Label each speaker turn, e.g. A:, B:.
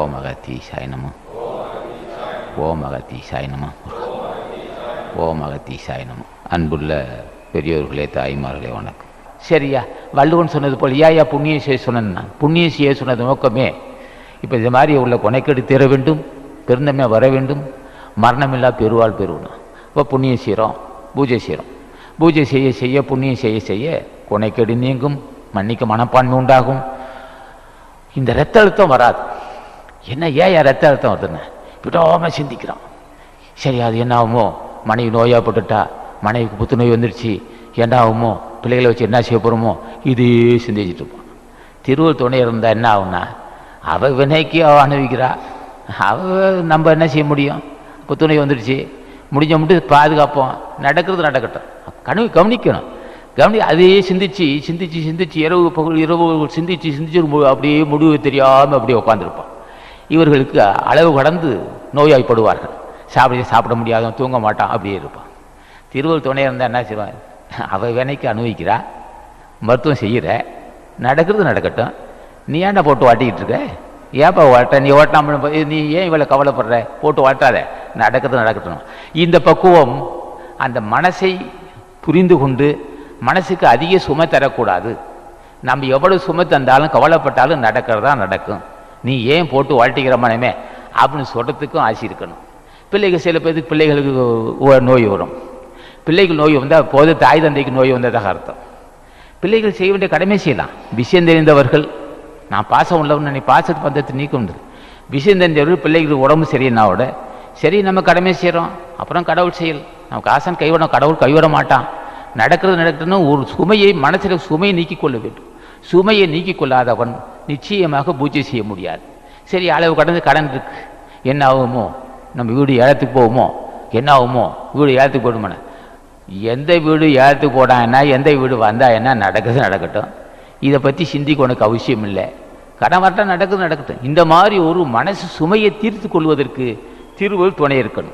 A: ஓமகதி அகத்தீசாய ஓமகதி ஓம் ஓமகதி நம அன்புள்ள பெரியோர்களே தாய்மார்களே வணக்கம் சரியா வள்ளுவன் சொன்னது போல் ஏயா புண்ணியம் செய்ய சொன்னேன் புண்ணியம் செய்ய சொன்னது நோக்கமே இப்போ இது மாதிரி உள்ள கொனைக்கெடு தீர வேண்டும் பெருந்தமே வர வேண்டும் மரணமில்லா பெருவாள் பெறுவணும் இப்போ புண்ணியம் செய்கிறோம் பூஜை செய்கிறோம் பூஜை செய்ய செய்ய புண்ணியம் செய்ய செய்ய கொனைக்கெடு நீங்கும் மன்னிக்க மனப்பான்மை உண்டாகும் இந்த ரத்த அழுத்தம் வராது என்ன ஏன் என் ரத்த அழுத்தம் வருதுன்னு? விடாமல் சிந்திக்கிறான். சரி அது என்ன ஆகுமோ? மனைவி நோயாப்பட்டுட்டா மனைவிக்கு புத்துநோய் வந்துடுச்சு என்ன ஆகுமோ? பிள்ளைகளை வச்சு என்ன செய்ய போகிறோமோ இதே சிந்திச்சுட்டு இருப்பான். திருவள்ளுவர் துணை இருந்தால் என்ன ஆகும்னா அவள் வினைக்கு அவள் அனுபவிக்கிறா. அவள் நம்ம என்ன செய்ய முடியும்? புத்துணை வந்துடுச்சு முடிஞ்ச மட்டும் பாதுகாப்போம். நடக்கிறது நடக்கட்டும். கனவு கவனிக்கணும். கவனி அதையே சிந்திச்சு சிந்திச்சு சிந்திச்சு இரவு பகல் இரவு சிந்திச்சு சிந்திச்சு ஒரு மு- அப்படியே முடிவு தெரியாமல் அப்படியே உட்காந்துருப்பான் இவர்களுக்கு அளவு கடந்து நோய்வாய்ப்படுவார்கள் சாப்பிட சாப்பிட முடியாதவன் தூங்க மாட்டான் அப்படியே இருப்பான். திருவள்ளுவர் துணை இருந்தால் என்ன செய்வான் அவள் வினைக்கு அனுபவிக்கிறா மருத்துவம் செய்கிற நடக்கிறது நடக்கட்டும். நீ ஏன்டா போட்டு வாட்டிக்கிட்டு இருக்க? ஏன்ப்பா ஓட்ட நீ ஓட்டாமல் நீ ஏன் இவ்வளோ கவலைப்படுற? போட்டு ஓட்டாத நடக்கிறது நடக்கட்டும். இந்த பக்குவம் அந்த மனசை புரிந்து கொண்டு மனசுக்கு அதிக சுமை தரக்கூடாது. நம்ம எவ்வளவு சுமை தந்தாலும் கவலைப்பட்டாலும் நடக்கிறதா நடக்கும். நீ ஏன் போட்டு வாழ்த்திக்கிற மனமே? அப்படின்னு சொல்கிறதுக்கும் ஆசை இருக்கணும். பிள்ளைகள் சில பேருக்கு பிள்ளைகளுக்கு நோய் வரும். பிள்ளைகள் நோய் வந்தால் போது தாய் தந்தைக்கு நோய் வந்ததாக அர்த்தம். பிள்ளைகள் செய்ய வேண்டிய கடமை செய்யலாம். விஷயம் தெரிந்தவர்கள் நான் பாசம் உள்ளவன் நீ பாசத்து பந்தத்தை நீக்க விஷயம் தெரிஞ்சவர்கள் பிள்ளைகளுக்கு உடம்பு சரியினாவோட சரி நம்ம கடமை செய்கிறோம் அப்புறம் கடவுள் செய்யல் நமக்கு ஆசன் கைவிட கடவுள் கைவிட மாட்டான். நடக்கிறது நடக்கிறதுன்னு ஒரு சுமையை மனசில் சுமையை நீக்கிக் கொள்ள வேண்டும். சுமையை நீக்கிக் கொள்ளாதவன் நிச்சயமாக பூஜை செய்ய முடியாது. சரி அளவு கடந்து கடன் இருக்கு. என்ன ஆகுமோ? நம்ம வீடு ஏலத்துக்கு போகுமோ? என்ன ஆகுமோ? வீடு ஏலத்துக்கு போடுமானே எந்த வீடு ஏலத்துக்கு போடாங்கன்னா எந்த வீடு வந்தால் என்ன? நடக்குது நடக்கட்டும். இதை பற்றி சிந்திக்க உனக்கு அவசியம் இல்லை. கடன் வரட்டால் நடக்குது நடக்கட்டும். இந்த மாதிரி ஒரு மனசு சுமையை தீர்த்து கொள்வதற்கு திருவள் துணை இருக்கணும்.